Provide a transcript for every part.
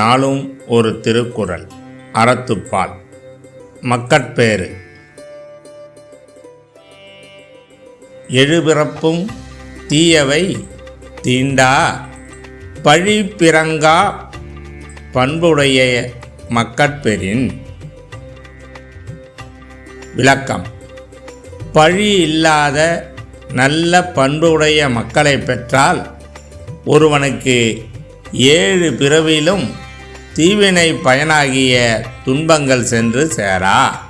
நாளும் ஒரு திருக்குறள் அறத்துப்பால். மக்கட்பேறு. எழுபிறப்பும் தீயவை தீண்டா பழி பிறங்கா பண்புடைய மக்கட்பெரின் விளக்கம். பழி இல்லாத நல்ல பண்புடைய மக்களை பெற்றால் ஒருவனுக்கு ஏழு பிறவிலும் தீவினை பயனாகிய துன்பங்கள் சென்று சேரா.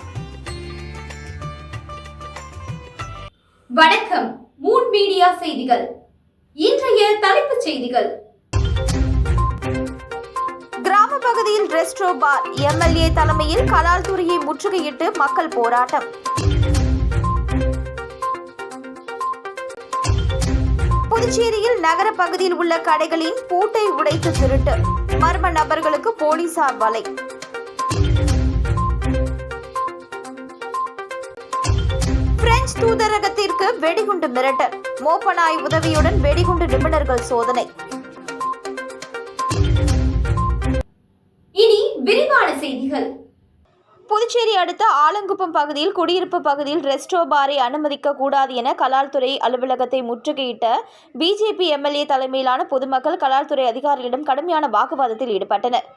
வணக்கம். மூன் மீடியா செய்திகள். இன்றைய தலைப்புச் செய்திகள். கிராம பகுதியில் ரெஸ்ட்ரோ பார் எம்எல்ஏ தலைமையில் கலால் துறையை முற்றுகையிட்டு மக்கள் போராட்டம். புதுச்சேரியில் நகர பகுதியில் உள்ள கடைகளின் பூட்டை உடைத்து திருட்டு. மர்ம நபர்களுக்கு போலீசார் வலை. பிரெஞ்சு தூதரகத்திற்கு வெடிகுண்டு மிரட்டல். மோப்பனாய் உதவியுடன் வெடிகுண்டு நிபுணர்கள் சோதனை. புதுச்சேரி அடுத்த ஆலங்குப்பம் பகுதியில் குடியிருப்பு பகுதியில் ரெஸ்டோ பாரை அனுமதிக்க கூடாது என கலால்துறை அலுவலகத்தை முற்றுகையிட்ட பிஜேபி எம்எல்ஏ தலைமையிலான பொதுமக்கள் கலால்துறை அதிகாரிகளிடம் கடுமையான வாக்குவாதத்தில் ஈடுபட்டனர்.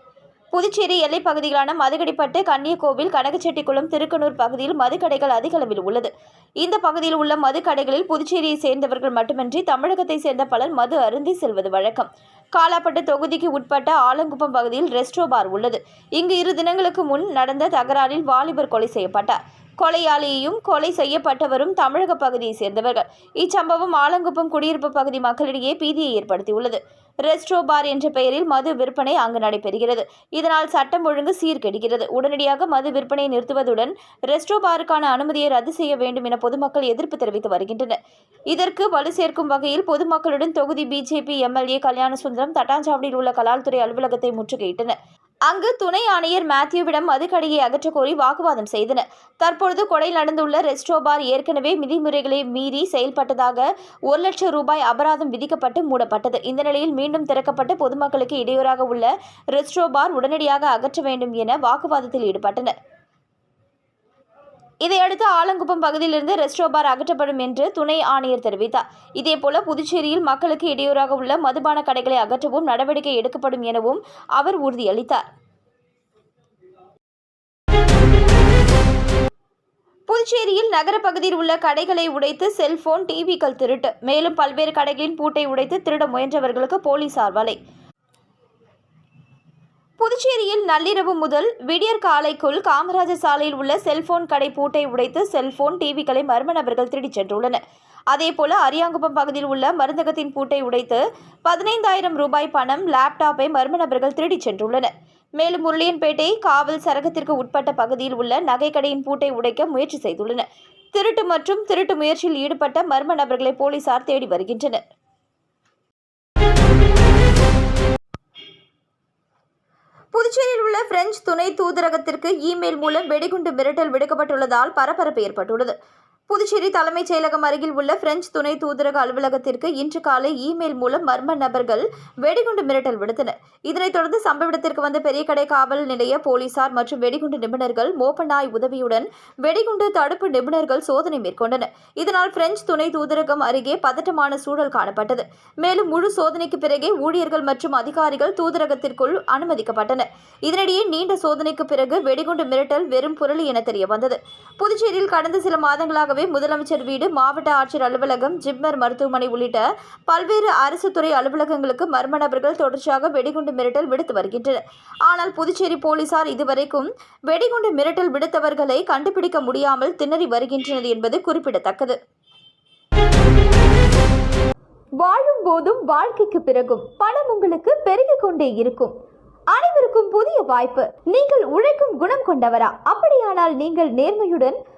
புதுச்சேரி எல்லைப் பகுதிகளான மதுகடிப்பட்டு கன்னியகோவில் கனகச்செட்டிக்குளம் திருக்கனூர் பகுதியில் மதுக்கடைகள் அதிக அளவில் உள்ளது. இந்த பகுதியில் உள்ள மதுக்கடைகளில் புதுச்சேரியை சேர்ந்தவர்கள் மட்டுமின்றி தமிழகத்தை சேர்ந்த பலர் மது அருந்தி செல்வது வழக்கம். காலாப்பட்டு தொகுதிக்கு உட்பட்ட ஆலங்குப்பம் பகுதியில் ரெஸ்ட்ரோ பார் உள்ளது. இங்கு இரு தினங்களுக்கு முன் நடந்த தகராறில் வாலிபர் கொலை செய்யப்பட்டார். கொலையாளியையும் கொலை செய்யப்பட்டவரும் தமிழக பகுதியை சேர்ந்தவர்கள். இச்சம்பவம் ஆலங்குப்பம் குடியிருப்பு பகுதி மக்களிடையே பீதியை ஏற்படுத்தியுள்ளது. ரெஸ்ட்ரோ பார் என்ற பெயரில் மது விற்பனை அங்கு நடைபெறுகிறது. இதனால் சட்டம் ஒழுங்கு சீர்கெடுகிறது. உடனடியாக மது விற்பனையை நிறுத்துவதுடன் ரெஸ்ட்ரோ பாருக்கான அனுமதியை ரத்து செய்ய வேண்டும் என பொதுமக்கள் எதிர்ப்பு தெரிவித்து வருகின்றனர். இதற்கு வலு சேர்க்கும் வகையில் பொதுமக்களுடன் தொகுதி பிஜேபி எம்எல்ஏ கல்யாண சுந்தரம் தட்டாஞ்சாவடியில் உள்ள கலால்துறை அலுவலகத்தை முற்றுகையிட்டனர். அங்கு துணை ஆணையர் மேத்யூவிடம் மதுக்கடையை அகற்றக் கோரி வாக்குவாதம் செய்தனர். தற்பொழுது கொடை நடந்துள்ள ரெஸ்டோ பார் ஏற்கனவே விதிமுறைகளை மீறி செயல்பட்டதாக ஒரு லட்சம் ரூபாய் அபராதம் விதிக்கப்பட்டு மூடப்பட்டது. இந்த நிலையில் மீண்டும் திறக்கப்பட்டு பொதுமக்களுக்கு இடையூறாக உள்ள ரெஸ்டோ பார் உடனடியாக அகற்ற வேண்டும் என வாக்குவாதத்தில் ஈடுபட்டனர். இதையடுத்து ஆலங்குப்பம் பகுதியிலிருந்து ரெஸ்டோ பார் அகற்றப்படும் என்று துணை ஆணையர் தெரிவித்தார். இதேபோல புதுச்சேரியில் மக்களுக்கு இடையூறாக உள்ள மதுபான கடைகளை அகற்றவும் நடவடிக்கை எடுக்கப்படும் எனவும் அவர் உறுதியளித்தார். புதுச்சேரியில் நகர பகுதியில் உள்ள கடைகளை உடைத்து செல்போன் டிவிக்கள் திருட்டு. மேலும் பல்வேறு கடைகளின் பூட்டை உடைத்து திருட முயன்றவர்களுக்கு போலீசார் வலை. புதுச்சேரியில் நள்ளிரவு முதல் விடியற் காலைக்குள் காமராஜர் சாலையில் உள்ள செல்போன் கடை பூட்டை உடைத்து செல்போன் டிவிகளை மர்ம நபர்கள் திருடிச் சென்றுள்ளனர். அதேபோல அரியாங்குப்பம் பகுதியில் உள்ள மருந்தகத்தின் பூட்டை உடைத்து பதினைந்தாயிரம் ரூபாய் பணம் லேப்டாப்பை மர்ம நபர்கள் திருடிச் சென்றுள்ளனர். மேலும் முருளியன்பேட்டை காவல் சரகத்திற்கு உட்பட்ட பகுதியில் உள்ள நகைக்கடையின் பூட்டை உடைக்க முயற்சி செய்துள்ளனர். திருட்டு மற்றும் திருட்டு முயற்சியில் ஈடுபட்ட மர்ம நபர்களை போலீசார் தேடி வருகின்றனர். புதுச்சேரியில் உள்ள பிரெஞ்சு துணை தூதரகத்திற்கு இமெயில் மூலம் வெடிகுண்டு மிரட்டல் விடுக்கப்பட்டுள்ளதால் பரபரப்பு ஏற்பட்டுள்ளது. புதுச்சேரி தலைமைச் செயலகம் அருகில் உள்ள பிரெஞ்சு துணை தூதரக அலுவலகத்திற்கு இன்று காலை இமெயில் மூலம் மர்ம நபர்கள் வெடிகுண்டு மிரட்டல் விடுத்தனர். இதனைத் தொடர்ந்து சம்பவ இடத்திற்கு வந்த பெரியகடை காவல் நிலைய போலீசார் மற்றும் வெடிகுண்டு நிபுணர்கள் மோப்பநாய் உதவியுடன் வெடிகுண்டு தடுப்பு நிபுணர்கள் சோதனை மேற்கொண்டனர். இதனால் பிரெஞ்சு துணை தூதரகம் அருகே பதட்டமான சூழல் காணப்பட்டது. மேலும் முழு சோதனைக்கு பிறகே ஊழியர்கள் மற்றும் அதிகாரிகள் தூதரகத்திற்குள் அனுமதிக்கப்பட்டனர். இதனிடையே நீண்ட சோதனைக்கு பிறகு வெடிகுண்டு மிரட்டல் வெறும் புரளி என தெரிய வந்தது புதுச்சேரியில் கடந்த சில மாதங்களாக முன்னதாகவே முதலமைச்சர் வீடு மாவட்ட ஆட்சியர் அலுவலகம் ஜிப்மர் மருத்துவமனை உள்ளிட்ட பல்வேறு அரசு துறை அலுவலகங்களுக்கு மர்ம நபர்கள் தொடர்ச்சியாக வெடிகுண்டு மிரட்டல் விடுத்து வருகின்றனர். ஆனால் புதுச்சேரி போலீசார் இதுவரைக்கும் வெடிகுண்டு மிரட்டல் விடுத்தவர்களை கண்டுபிடிக்க முடியாமல் திணறி வருகின்றனர் என்பது குறிப்பிடத்தக்கது. வாழும் போதும் வாழ்க்கைக்கு பிறகும் பணம் உங்களுக்கு பெருகிக் கொண்டே இருக்கும். அனைவருக்கும் புதிய வாய்ப்பு. நீங்கள் உழைக்கும் குணம் கொண்டவரா? அப்படியானால் நீங்கள் நேர்மையுடன்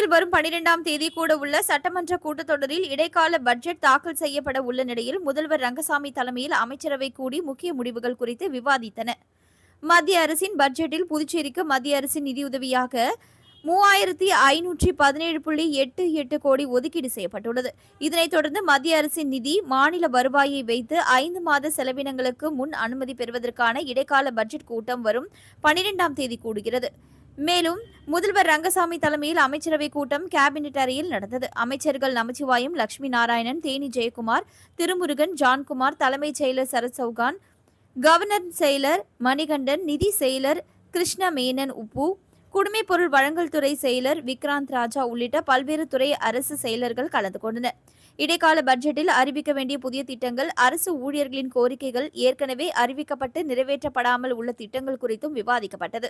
புதுச்சேரியில் வரும் பனிரெண்டாம் தேதி கூட உள்ள சட்டமன்ற கூட்டத்தொடரில் இடைக்கால பட்ஜெட் தாக்கல் செய்யப்பட உள்ள நிலையில் முதல்வர் ரங்கசாமி தலைமையில் அமைச்சரவை கூடி முக்கிய முடிவுகள் குறித்து விவாதித்தன. மத்திய அரசின் பட்ஜெட்டில் புதுச்சேரிக்கு மத்திய அரசின் நிதியுதவியாக மூவாயிரத்தி ஐநூற்றி பதினேழு புள்ளி எட்டு எட்டு கோடி ஒதுக்கீடு செய்யப்பட்டுள்ளது. இதனைத் தொடர்ந்து மத்திய அரசின் நிதி மாநில வருவாயை வைத்து ஐந்து மாத செலவினங்களுக்கு முன் அனுமதி பெறுவதற்கான இடைக்கால பட்ஜெட் கூட்டம் வரும் பனிரெண்டாம் தேதி கூடுகிறது. மேலும் முதல்வர் ரங்கசாமி தலைமையில் அமைச்சரவை கூட்டம் கேபினெட் அறையில் நடந்தது. அமைச்சர்கள் நமச்சிவாயம் லட்சுமி நாராயணன் தேனி ஜெயக்குமார் திருமுருகன் ஜான்குமார் தலைமைச் செயலர் சரத் சௌகான் கவர்னர் செயலர் மணிகண்டன் நிதி செயலர் கிருஷ்ண மேனன் உப்பு குடிமைப் பொருள் வழங்கல் துறை செயலர் விக்ராந்த் ராஜா உள்ளிட்ட பல்வேறு துறை அரசு செயலர்கள் கலந்து கொண்டனர். இடைக்கால பட்ஜெட்டில் அறிவிக்க வேண்டிய புதிய திட்டங்கள் அரசு ஊழியர்களின் கோரிக்கைகள் ஏற்கனவே அறிவிக்கப்பட்டு நிறைவேற்றப்படாமல் உள்ள திட்டங்கள் குறித்தும் விவாதிக்கப்பட்டது.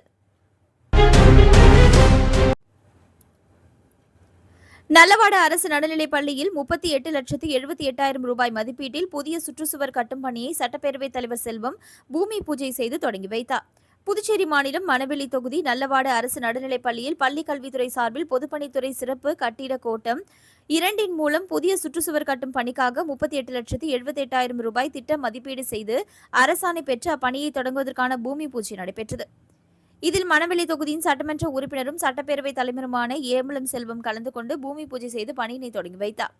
நல்லவாடு அரசு நடுநிலைப் பள்ளியில் முப்பத்தி எட்டு லட்சத்து எழுபத்தி எட்டாயிரம் ரூபாய் மதிப்பீட்டில் புதிய சுற்றுச்சுவர் கட்டும் பணியை சட்டப்பேரவைத் தலைவர் செல்வம் பூமி பூஜை செய்து தொடங்கி வைத்தார். புதுச்சேரி மாநிலம் மணவெளி தொகுதி நல்லவாடு அரசு நடுநிலைப் பள்ளியில் பள்ளிக் கல்வித்துறை சார்பில் பொதுப்பணித்துறை சிறப்பு கட்டிட கோட்டம் இரண்டின் மூலம் புதிய சுற்றுச்சுவர் கட்டும் பணிக்காக முப்பத்தி எட்டு லட்சத்து எழுபத்தி எட்டாயிரம் ரூபாய் திட்ட மதிப்பீடு செய்து அரசாணை பெற்று அப்பணியை தொடங்குவதற்கான பூமி பூஜை நடைபெற்றது. இதில் மணவெளி தொகுதியின் சட்டமன்ற உறுப்பினரும் சட்டப்பேரவை தலைவருமான ஏமலம் செல்வம் கலந்து கொண்டு பூமி பூஜை செய்து பணியினை தொடங்கி வைத்தார்.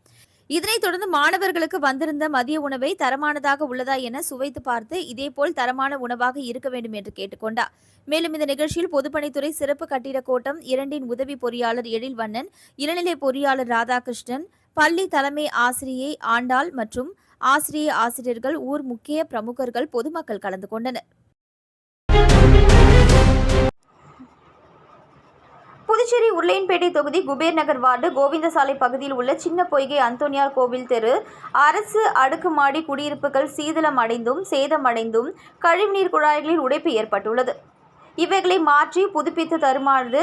இதனைத் தொடர்ந்து மாணவர்களுக்கு வந்திருந்த மதிய உணவை தரமானதாக உள்ளதா என சுவைத்து பார்த்து இதேபோல் தரமான உணவாக இருக்க வேண்டும் என்று கேட்டுக்கொண்டார் மேலும் இந்த நிகழ்ச்சியில் பொதுப்பணித்துறை சிறப்பு கட்டிட கோட்டம் இரண்டின் உதவி பொறியாளர் எழில்வண்ணன் இளநிலை பொறியாளர் ராதாகிருஷ்ணன் பள்ளி தலைமை ஆசிரியை ஆண்டாள் மற்றும் ஆசிரிய ஆசிரியர்கள் ஊர் முக்கிய பிரமுகர்கள் பொதுமக்கள் கலந்து கொண்டனர். புதுச்சேரி உருளையன்பேட்டை தொகுதி குபேர் நகர் வார்டு கோவிந்தசாலை பகுதியில் உள்ள சின்ன பொய்கை அந்தோனியார் கோவில் தெரு அரசு அடுக்குமாடி குடியிருப்புகள் சீதளம் அடைந்தும் சேதமடைந்தும் கழிவுநீர் குழாய்களில் உடைப்பு ஏற்பட்டுள்ளது. இவைகளை மாற்றி புதுப்பித்து தருமாறு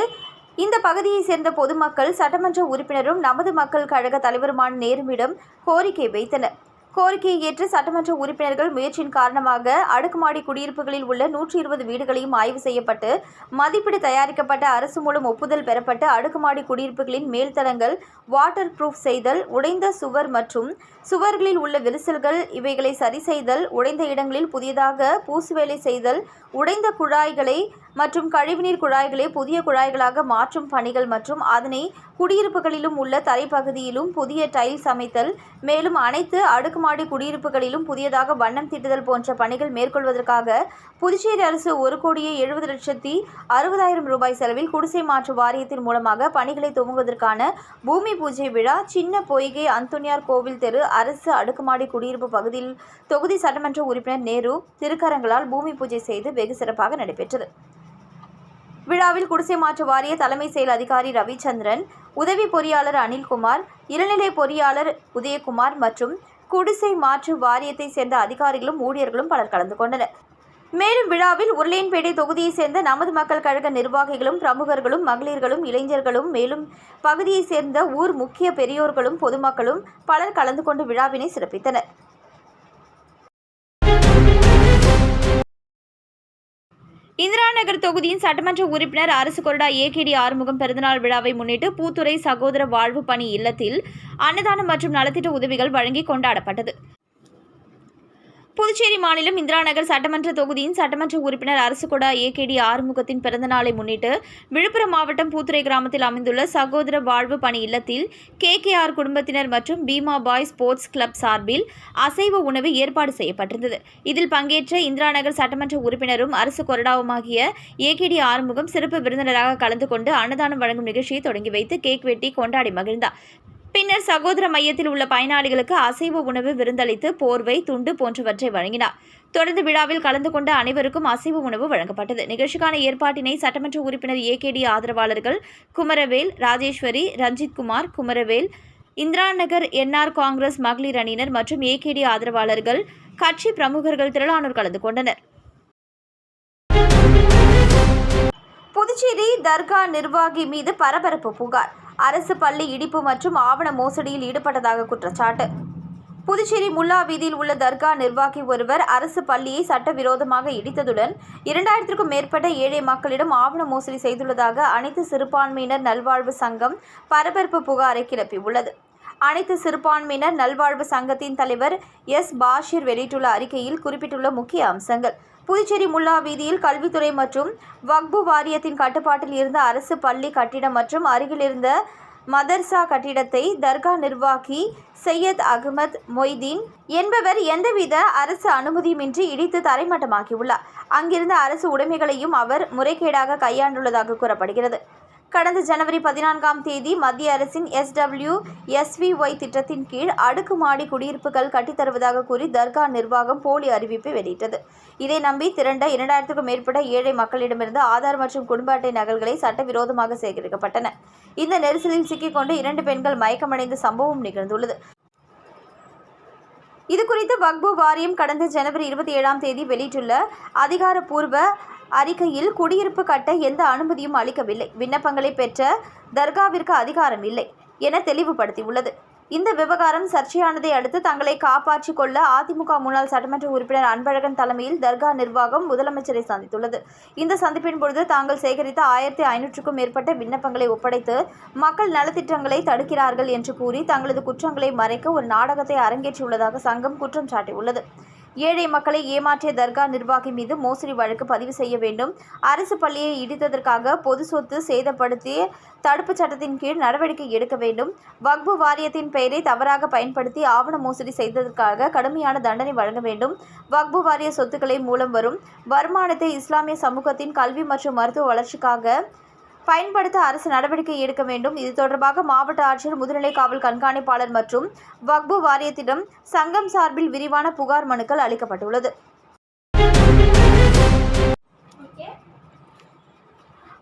இந்த பகுதியைச் சேர்ந்த பொதுமக்கள் சட்டமன்ற உறுப்பினரும் நமது மக்கள் கழக தலைவருமான நேருமிடம் கோரிக்கை வைத்தனர். கோரிக்கையை ஏற்று சட்டமன்ற உறுப்பினர்கள் முயற்சியின் காரணமாக அடுக்குமாடி குடியிருப்புகளில் உள்ள நூற்றி இருபது வீடுகளையும் ஆய்வு செய்யப்பட்டு மதிப்பீடு தயாரிக்கப்பட்ட அரசு மூலம் ஒப்புதல் பெறப்பட்டு அடுக்குமாடி குடியிருப்புகளின் மேல்தளங்கள் வாட்டர் ப்ரூஃப் செய்தல் உடைந்த சுவர் மற்றும் சுவர்களில் உள்ள விரிசல்கள் இவைகளை சரி செய்தல் உடைந்த இடங்களில் புதியதாக பூசுவேலை செய்தல் உடைந்த குழாய்களை மற்றும் கழிவுநீர் குழாய்களை புதிய குழாய்களாக மாற்றும் பணிகள் மற்றும் அதனை குடியிருப்புகளிலும் உள்ள தரைப்பகுதியிலும் புதிய டைல்ஸ் அமைத்தல் மேலும் அனைத்து அடுக்குமாடி குடியிருப்புகளிலும் புதியதாக வண்ணம் தீட்டுதல் போன்ற பணிகள் மேற்கொள்வதற்காக புதுச்சேரி அரசு ஒரு கோடியே எழுபது லட்சத்தி அறுபதாயிரம் ரூபாய் செலவில் குடிசை மாற்று வாரியத்தின் மூலமாக பணிகளை துவங்குவதற்கான பூமி பூஜை விழா சின்ன பொய்கை அந்தோனியார் கோவில் தெரு அரசு அடுக்குமாடி குடியிருப்பு பகுதியில் தொகுதி சட்டமன்ற உறுப்பினர் நேரு திருக்கரங்களால் பூமி பூஜை செய்து வெகு சிறப்பாக நடைபெற்றது. விழாவில் குடிசை மாற்று வாரிய தலைமை செயல் அதிகாரி ரவிச்சந்திரன் உதவி பொறியாளர் அனில்குமார் இளநிலை பொறியாளர் உதயகுமார் மற்றும் குடிசை மாற்று வாரியத்தைச் சேர்ந்த அதிகாரிகளும் ஊழியர்களும் பலர் கலந்து கொண்டனர். மேலும் விழாவில் உருளையன்பேட்டை தொகுதியைச் சேர்ந்த நமது மக்கள் கழக நிர்வாகிகளும் பிரமுகர்களும் மகளிர்களும் இளைஞர்களும் மேலும் பகுதியைச் சேர்ந்த ஊர் முக்கிய பெரியோர்களும் பொதுமக்களும் பலர் கலந்து கொண்டு விழாவினை சிறப்பித்தனர். இந்திரா நகர் தொகுதியின் சட்டமன்ற உறுப்பினர் அரசு கொறடா ஏகேடி ஆறுமுகம் பிறந்தநாள் விழாவை முன்னிட்டு பூத்துறை சகோதர வாழ்வு பணி இல்லத்தில் அன்னதானம் மற்றும் நலத்திட்ட உதவிகள் வழங்கி கொண்டாடப்பட்டது. புதுச்சேரி மாநிலம் இந்திரா நகர் சட்டமன்ற தொகுதியின் சட்டமன்ற உறுப்பினர் அரசுகொடா ஏகேடி ஆறுமுகத்தின் பிறந்த நாளை முன்னிட்டு விழுப்புரம் மாவட்டம் பூத்துறை கிராமத்தில் அமைந்துள்ள சகோதர வாழ்வு பணி இல்லத்தில் கேகேஆர் குடும்பத்தினர் மற்றும் பீமா பாய் ஸ்போர்ட்ஸ் கிளப் சார்பில் அசைவ உணவு ஏற்பாடு செய்யப்பட்டிருந்தது. இதில் பங்கேற்ற இந்திரா நகர் சட்டமன்ற உறுப்பினரும் அரசு கொறடாவுமாகிய ஏகேடி ஆறுமுகம் சிறப்பு விருந்தினராக கலந்து கொண்டு அன்னதானம் வழங்கும் நிகழ்ச்சியை தொடங்கி வைத்து கேக் வெட்டி கொண்டாடி மகிழ்ந்தார். பின்னர் சகோதர மையத்தில் உள்ள பயனாளிகளுக்கு அசைவ உணவு விருந்தளித்து போர்வை துண்டு போன்றவற்றை வழங்கினார். தொடர்ந்து விழாவில் கலந்து கொண்ட அனைவருக்கும் அசைவ உணவு வழங்கப்பட்டது. நிகழ்ச்சிக்கான ஏற்பாட்டினை சட்டமன்ற உறுப்பினர் ஏகேடி ஆதரவாளர்கள் குமரவேல் ராஜேஸ்வரி ரஞ்சித் குமார் குமரவேல் இந்திரா நகர் என்ஆர் காங்கிரஸ் மகளிர் அணியினர் மற்றும் ஏகேடி ஆதரவாளர்கள் கட்சி பிரமுகர்கள் திரளானோர் கலந்து கொண்டனர். புதுச்சேரி தர்கா நிர்வாகி மீது பரபரப்பு புகார். அரசு பள்ளி இடிப்பு மற்றும் ஆவண மோசடியில் ஈடுபட்டதாக குற்றச்சாட்டு. புதுச்சேரி முல்லா வீதியில் உள்ள தர்கா நிர்வாகி ஒருவர் அரசு பள்ளியை சட்டவிரோதமாக இடித்ததுடன் இரண்டாயிரத்திற்கும் மேற்பட்ட ஏழை மக்களிடம் ஆவண மோசடி செய்துள்ளதாக அனைத்து சிறுபான்மையினர் நல்வாழ்வு சங்கம் பரபரப்பு புகாரை கிளப்பியுள்ளது. அனைத்து சிறுபான்மையினர் நல்வாழ்வு சங்கத்தின் தலைவர் எஸ். பாஷிர் வெளியிட்டுள்ள அறிக்கையில் குறிப்பிட்டுள்ள முக்கிய அம்சங்கள். புதுச்சேரி முல்லா வீதியில் கல்வித்துறை மற்றும் வக்பு வாரியத்தின் கட்டுப்பாட்டில் இருந்த அரசு பள்ளி கட்டிடம் மற்றும் அருகில் இருந்த மதர்சா கட்டிடத்தை தர்கா நிர்வாகி சையத் அகமத் மொய்தீன் என்பவர் எந்தவித அரசு அனுமதியுமின்றி இடித்து தரைமட்டமாக்கியுள்ளார். அங்கிருந்த அரசு உடைமைகளையும் அவர் முறைகேடாக கையாண்டுள்ளதாக கூறப்படுகிறது. கடந்த ஜனவரி பதினான்காம் தேதி மத்திய அரசின் எஸ்டபிள்யூ எஸ்விஒய் திட்டத்தின் கீழ் அடுக்குமாடி குடியிருப்புகள் கட்டித்தருவதாக கூறி தர்கா நிர்வாகம் போலி அறிவிப்பை வெளியிட்டது. இதை நம்பி திரண்ட இரண்டாயிரத்துக்கும் மேற்பட்ட ஏழை மக்களிடமிருந்து ஆதார் மற்றும் குடும்ப அட்டை நகல்களை சட்டவிரோதமாக சேகரிக்கப்பட்டன. இந்த நெரிசலில் சிக்கிக்கொண்டு இரண்டு பெண்கள் மயக்கமடைந்த சம்பவம் நிகழ்ந்துள்ளது. இது குறித்து வக்பு வாரியம் கடந்த ஜனவரி இருபத்தி ஏழாம் தேதி வெளியிட்டுள்ள அதிகாரப்பூர்வ அறிக்கையில் குடியிருப்பு கட்ட எந்த அனுமதியும் அளிக்கவில்லை. விண்ணப்பங்களை பெற்ற தர்காவிற்கு அதிகாரம் இல்லை என தெளிவுபடுத்தியுள்ளது. இந்த விவகாரம் சர்ச்சையானதை அடுத்து தங்களை காப்பாற்றிக் கொள்ள அதிமுக முன்னாள் சட்டமன்ற உறுப்பினர் அன்பழகன் தலைமையில் தர்கா நிர்வாகம் முதலமைச்சரை சந்தித்துள்ளது. இந்த சந்திப்பின் பொழுது தாங்கள் சேகரித்த ஆயிரத்தி ஐநூற்றுக்கும் மேற்பட்ட விண்ணப்பங்களை ஒப்படைத்து மக்கள் நலத்திட்டங்களை தடுக்கிறார்கள் என்று கூறி தங்களது குற்றங்களை மறைக்க ஒரு நாடகத்தை அரங்கேற்றியுள்ளதாக சங்கம் குற்றம் சாட்டியுள்ளது. ஏழை மக்களை ஏமாற்றிய தர்கா நிர்வாகி மீது மோசடி வழக்கு பதிவு செய்ய வேண்டும். அரசு பள்ளியை இடித்ததற்காக பொது சொத்து சேதப்படுத்தி தடுப்புச் சட்டத்தின் கீழ் நடவடிக்கை எடுக்க வேண்டும். வக்பு வாரியத்தின் பெயரை தவறாக பயன்படுத்தி ஆவண மோசடி செய்ததற்காக கடுமையான தண்டனை வழங்க வேண்டும். வக்பு வாரிய சொத்துக்களை மூலம் வரும். வருமானத்தை இஸ்லாமிய சமூகத்தின் கல்வி மற்றும் மருத்துவ வளர்ச்சிக்காக பயன்படுத்த அரசு நடவடிக்கை எடுக்க வேண்டும். இது தொடர்பாக மாவட்ட ஆட்சியர் முதுநிலை காவல் கண்காணிப்பாளர் மற்றும் வக்பு வாரியத்திடம் சங்கம் சார்பில் விரிவான புகார் மனுக்கள் அளிக்கப்பட்டுள்ளது.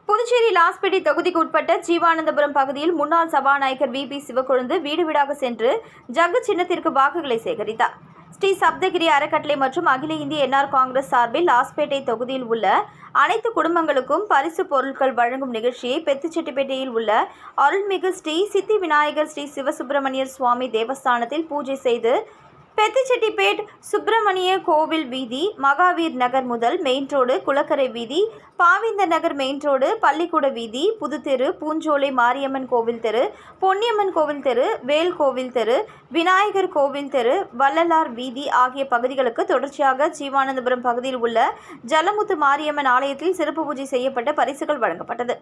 புதுச்சேரி லாஸ்பேட்டை தொகுதிக்கு உட்பட்ட ஜீவானந்தபுரம் பகுதியில் முன்னாள் சபாநாயகர் வி பி சிவக்கொழுந்து வீடு வீடாக சென்று ஜங்கு சின்னத்திற்கு வாக்குகளை சேகரித்தார். ஸ்ரீ சப்தகிரி அறக்கட்டளை மற்றும் அகில இந்திய என்ஆர் காங்கிரஸ் சார்பில் லாஸ்பேட்டை தொகுதியில் உள்ள அனைத்து குடும்பங்களுக்கும் பரிசு பொருட்கள் வழங்கும் நிகழ்ச்சியை பெத்துச்செட்டிப்பேட்டையில் உள்ள அருள்மிகு ஸ்ரீ சித்தி விநாயகர் ஸ்ரீ சிவசுப்பிரமணியர் சுவாமி தேவஸ்தானத்தில் பூஜை செய்து பெத்திச்செட்டிப்பேட் சுப்பிரமணிய கோவில் வீதி மகாவீர் நகர் முதல் மெயின் ரோடு குளக்கரை வீதி பாவிந்த நகர் மெயின் ரோடு பள்ளிக்கூட வீதி புதுத்தெரு பூஞ்சோலை மாரியம்மன் கோவில் தெரு பொன்னியம்மன் கோவில் தெரு வேல் கோவில் தெரு விநாயகர் கோவில் தெரு வள்ளலார் வீதி ஆகிய பகுதிகளுக்கு தொடர்ச்சியாக ஜீவானந்தபுரம் பகுதியில் உள்ள ஜலமுத்து மாரியம்மன் ஆலயத்தில் சிறப்பு பூஜை செய்யப்பட்ட பரிசுகள் வழங்கப்பட்டது.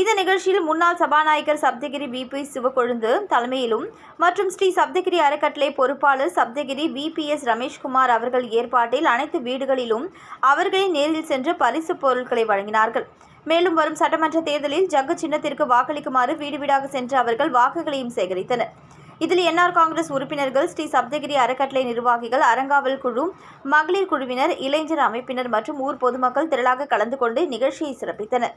இந்த நிகழ்ச்சியில் முன்னாள் சபாநாயகர் சப்தகிரி விபி சிவக்கொழுந்து தலைமையிலும் மற்றும் ஸ்ரீ சப்தகிரி அறக்கட்டளை பொறுப்பாளர் சப்தகிரி விபிஎஸ் ரமேஷ்குமார் அவர்கள் ஏற்பாட்டில் அனைத்து வீடுகளிலும் அவர்களே நேரில் சென்று பரிசு பொருட்களை வழங்கினார்கள். மேலும் வரும் சட்டமன்ற தேர்தலில் ஜக்கு சின்னத்திற்கு வாக்களிக்குமாறு வீடு வீடாக சென்று அவர்கள் வாக்குகளையும் சேகரித்தனர். இதில் என்ஆர் காங்கிரஸ் உறுப்பினர்கள் ஸ்ரீ சப்தகிரி அறக்கட்டளை நிர்வாகிகள் அறங்காவல் குழு மகளிர் குழுவினர் இளைஞர் அமைப்பினர் மற்றும் ஊர் பொதுமக்கள் திரளாக கலந்து கொண்டு நிகழ்ச்சியை சிறப்பித்தனர்.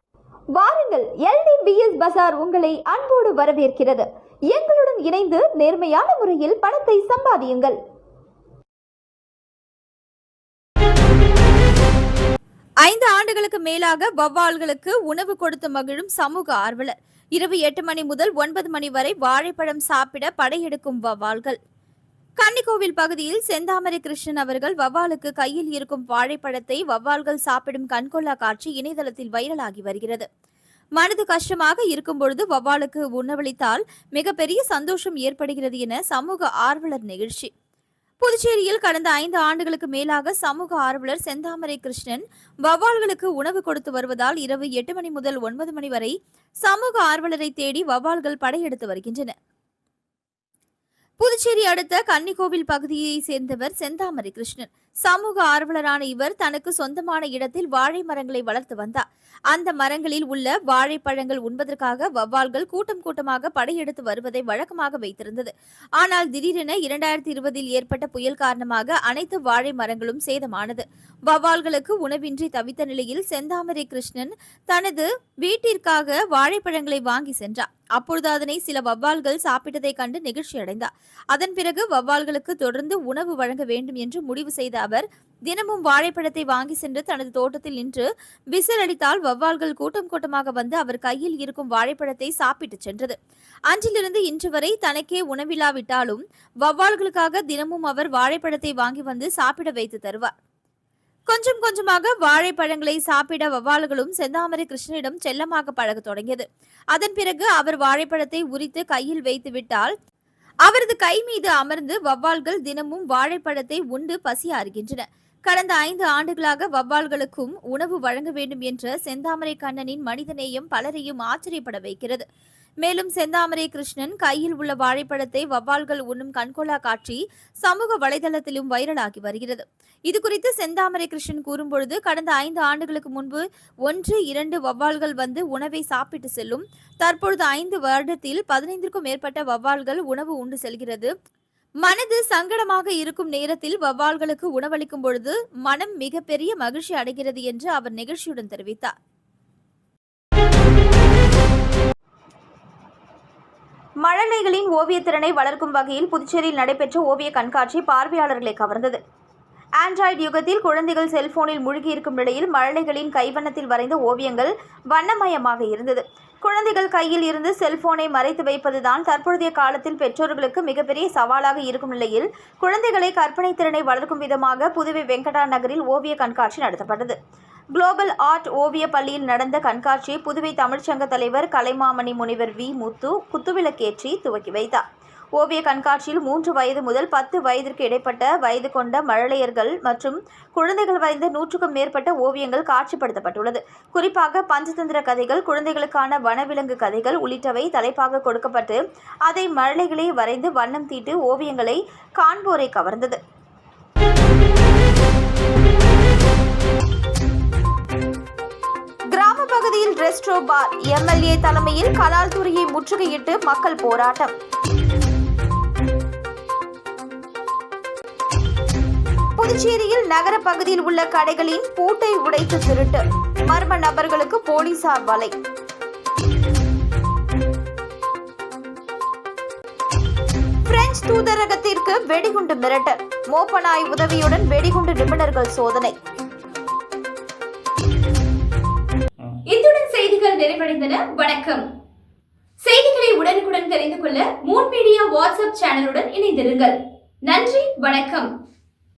வாருங்கள் எல்டிபிஎஸ் பசார் உங்களை அன்போடு வரவேற்கிறது. எங்களுடன் இணைந்து நேர்மையான முறையில் பணத்தை சம்பாதியுங்கள். ஐந்து ஆண்டுகளுக்கு மேலாக வவ்வால்களுக்கு உணவு கொடுத்து மகிழும் சமூக ஆர்வலர். இரவு எட்டு மணி முதல் ஒன்பது மணி வரை வாழைப்பழம் சாப்பிட படையெடுக்கும் வவ்வால்கள் கன்னிக்கோவில் பகுதியில் செந்தாமரை கிருஷ்ணன் அவர்கள் வவ்வாலுக்கு கையில் இருக்கும் வாழைப்பழத்தை வவ்வால்கள் சாப்பிடும் கண்கொள்ளா காட்சி இணையதளத்தில் வைரலாகி வருகிறது. மனது கஷ்டமாக இருக்கும் பொழுது வவ்வாலுக்கு உணவளித்தால் மிகப்பெரிய சந்தோஷம் ஏற்படுகிறது என சமூக ஆர்வலர் நிகழ்ச்சி. புதுச்சேரியில் கடந்த ஐந்து ஆண்டுகளுக்கு மேலாக சமூக ஆர்வலர் செந்தாமரை கிருஷ்ணன் வவ்வால்களுக்கு உணவு கொடுத்து வருவதால் இரவு எட்டு மணி முதல் ஒன்பது மணி வரை சமூக ஆர்வலரை தேடி வவ்வால்கள் படையெடுத்து வருகின்றன புதுச்சேரி அடுத்த கன்னிக்கோவில் பகுதியை சேர்ந்தவர் செந்தாமரை கிருஷ்ணன் சமூக ஆர்வலரான இவர் தனக்கு சொந்தமான இடத்தில் வாழை மரங்களை வளர்த்து வந்தார். அந்த மரங்களில் உள்ள வாழைப்பழங்கள் உண்பதற்காக வவ்வால்கள் கூட்டம் கூட்டமாக படையெடுத்து வருவதை வழக்கமாக வைத்திருந்தது. ஆனால் திடீரென இரண்டாயிரத்தி இருபதில் ஏற்பட்ட புயல் காரணமாக அனைத்து வாழை மரங்களும் சேதமானது. வவ்வால்களுக்கு உணவின்றி தவித்த நிலையில் செந்தாமரை கிருஷ்ணன் தனது வீட்டிற்காக வாழைப்பழங்களை வாங்கி சென்றார். அப்பொழுது அதனை சில வவ்வால்கள் சாப்பிட்டதை கண்டு நிகழ்ச்சி அடைந்தார் அதன் பிறகு வவ்வால்களுக்கு தொடர்ந்து உணவு வழங்க வேண்டும் என்று முடிவு செய்த அவர் தினமும் வாழைப்பழத்தை வாங்கி சென்று தனது தோட்டத்தில் நின்று விசில் அடித்தால் வவ்வால்கள் கூட்டம் கூட்டமாக வந்து அவர் கையில் இருக்கும் வாழைப்பழத்தை சாப்பிட்டு சென்றது. அன்றிலிருந்து இன்று வரை தனக்கே உணவில்லாவிட்டாலும் வவ்வால்களுக்காக தினமும் அவர் வாழைப்பழத்தை வாங்கி வந்து சாப்பிட வைத்து தருவார். கொஞ்சம் கொஞ்சமாக வாழைப்பழங்களை சாப்பிட வவ்வால்களும் செந்தாமரை கிருஷ்ணனிடம் செல்லமாக பழக தொடங்கியது. அதன் பிறகு அவர் வாழைப்பழத்தை உரித்து கையில் வைத்து விட்டால் அவரது கை மீது அமர்ந்து வவ்வால்கள் தினமும் வாழைப்பழத்தை உண்டு பசி ஆறுகின்றன. கடந்த ஐந்து ஆண்டுகளாக வவ்வால்களுக்கும் உணவு வழங்க வேண்டும் என்ற செந்தாமரை கண்ணனின் மனிதநேயம் பலரையும் ஆச்சரியப்பட வைக்கிறது. மேலும் செந்தாமரை கிருஷ்ணன் கையில் உள்ள வாழைப்பழத்தை வவ்வால்கள் உண்ணும் கண்கொள்ளா காட்சி சமூக வலைதளத்திலும் வைரலாகி வருகிறது. இது குறித்து செந்தாமரை கிருஷ்ணன் கூறும்பொழுது கடந்த ஐந்து ஆண்டுகளுக்கு முன்பு ஒன்று இரண்டு வவ்வால்கள் வந்து உணவை சாப்பிட்டு செல்லும் தற்பொழுது ஐந்து வருடத்தில் பதினைந்திற்கும் மேற்பட்ட வவ்வால்கள் உணவு உண்டு செல்கிறது. மனது சங்கடமாக இருக்கும் நேரத்தில் வவ்வால்களுக்கு உணவளிக்கும் பொழுது மனம் மிகப்பெரிய மகிழ்ச்சி அடைகிறது என்று அவர் நிகழ்ச்சியுடன் தெரிவித்தார். மழலைகளின் ஓவியத்திறனை வளர்க்கும் வகையில் புதுச்சேரியில் நடைபெற்ற ஓவிய கண்காட்சி பார்வையாளர்களை கவர்ந்தது. ஆண்ட்ராய்டு யுகத்தில் குழந்தைகள் செல்போனில் மூழ்கியிருக்கும் நிலையில் மழலைகளின் கைவண்ணத்தில் வரைந்த ஓவியங்கள் வண்ணமயமாக இருந்தது. குழந்தைகள் கையில் இருந்து செல்போனை மறைத்து வைப்பதுதான் தற்பொழுதைய காலத்தில் பெற்றோர்களுக்கு மிகப்பெரிய சவாலாக இருக்கும் நிலையில் குழந்தைகளை கற்பனை திறனை வளர்க்கும் விதமாக புதுவை வெங்கடா நகரில் ஓவிய கண்காட்சி நடத்தப்பட்டது. குளோபல் ஆர்ட் ஓவிய பள்ளியில் நடந்த கண்காட்சியை புதுவை தமிழ்ச்சங்க தலைவர் கலைமாமணி முனிவர் வி. முத்து குத்துவிளக்கேற்றி துவக்கி வைத்தார். ஓவிய கண்காட்சியில் மூன்று வயது முதல் பத்து வயதிற்கு இடைப்பட்ட வயது கொண்ட மழலையர்கள் மற்றும் குழந்தைகள் வரைந்த நூற்றுக்கும் மேற்பட்ட ஓவியங்கள் காட்சிப்படுத்தப்பட்டுள்ளது. குறிப்பாக பஞ்சதந்திர கதைகள் குழந்தைகளுக்கான வனவிலங்கு கதைகள் உள்ளிட்டவை தலைப்பாக கொடுக்கப்பட்டு அதை மழலைகளே வரைந்து வண்ணம் தீட்டு ஓவியங்களை காண்போரை கவர்ந்தது. கிராம பகுதியில் ரெஸ்ட்ரோ பார் எம்எல்ஏ தலைமையில் கலால் துறையை முற்றுகையிட்டு மக்கள் போராட்டம். புதுச்சேரியில் நகர பகுதியில் உள்ள கடைகளின் பூட்டை உடைத்து திருட்டு. மர்ம நபர்களுக்கு போலீசார் வலை. பிரெஞ்சு தூதரகத்திற்கு வெடிகுண்டு மிரட்டல். மோப்பனாய் உதவியுடன் வெடிகுண்டு நிபுணர்கள் சோதனை. செய்திகள் வணக்கம். செய்திகளை உடனுக்குடன் தெரிந்து கொள்ள மூன் மீடியா வாட்ஸ்அப் சேனலுடன் இணைந்திருங்கள். நன்றி வணக்கம்.